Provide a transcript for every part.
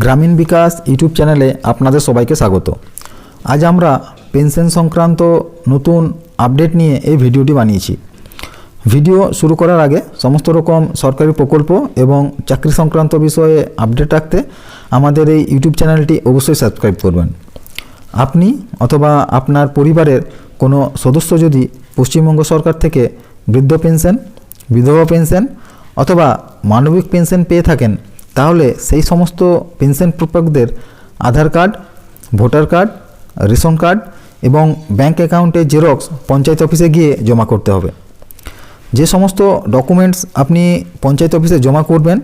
গ্রামীণ বিকাশ ইউটিউব চ্যানেলে আপনাদের সবাইকে স্বাগত। আজ আমরা পেনশন সংক্রান্ত নতুন আপডেট নিয়ে এই ভিডিওটি বানিয়েছি। ভিডিও শুরু করার আগে সমস্ত রকম সরকারি প্রকল্প এবং চাকরি সংক্রান্ত বিষয়ে আপডেট রাখতে আমাদের এই ইউটিউব চ্যানেলটি অবশ্যই সাবস্ক্রাইব করবেন। আপনি অথবা আপনার পরিবারের কোনো সদস্য যদি পশ্চিমবঙ্গ সরকার থেকে বৃদ্ধ পেনশন, বিধবা পেনশন অথবা মানবিক পেনশন পেয়ে থাকেন তাহলে সেই সমস্ত পেনশন প্রাপকদের Aadhaar card, voter card, ration card এবং ব্যাঙ্ক অ্যাকাউন্টের জেরক্স পঞ্চায়েত অফিসে গিয়ে জমা করতে হবে। যে সমস্ত ডকুমেন্টস আপনি পঞ্চায়েত অফিসে জমা করবেন,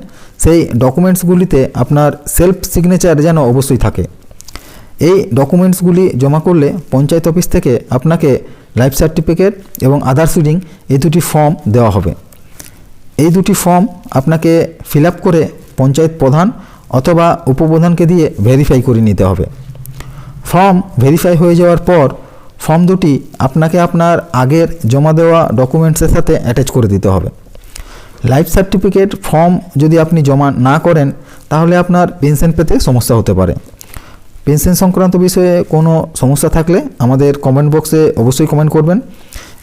সেই ডকুমেন্টসগুলিতে আপনার সেলফ সিগনেচার যেন অবশ্যই থাকে। এই ডকুমেন্টসগুলি জমা করলে পঞ্চায়েত অফিস থেকে আপনাকে লাইফ সার্টিফিকেট এবং আধার সিডিং এই দুটি ফর্ম দেওয়া হবে। এই দুটি ফর্ম আপনাকে ফিল করে পঞ্চায়েত প্রধান অথবা উপপ্রধানকে দিয়ে ভেরিফাই করে নিতে হবে। ফর্ম ভেরিফাই হয়ে যাওয়ার পর ফর্ম দুটি আপনাকে আপনার আগের জমা দেওয়া ডকুমেন্টসের সাথে অ্যাটাচ করে দিতে হবে। লাইফ সার্টিফিকেট ফর্ম যদি আপনি জমা না করেন, তাহলে আপনার পেনশন পেতে সমস্যা হতে পারে। পেনশন সংক্রান্ত বিষয়ে কোনো সমস্যা থাকলে আমাদের কমেন্ট বক্সে অবশ্যই কমেন্ট করবেন।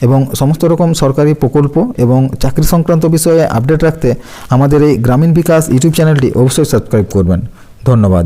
এবং সমস্ত রকম সরকারি প্রকল্প এবং চাকরি সংক্রান্ত বিষয়ে আপডেট রাখতে আমাদের এই গ্রামীণ বিকাশ ইউটিউব চ্যানেলটি অবশ্যই সাবস্ক্রাইব করবেন। ধন্যবাদ।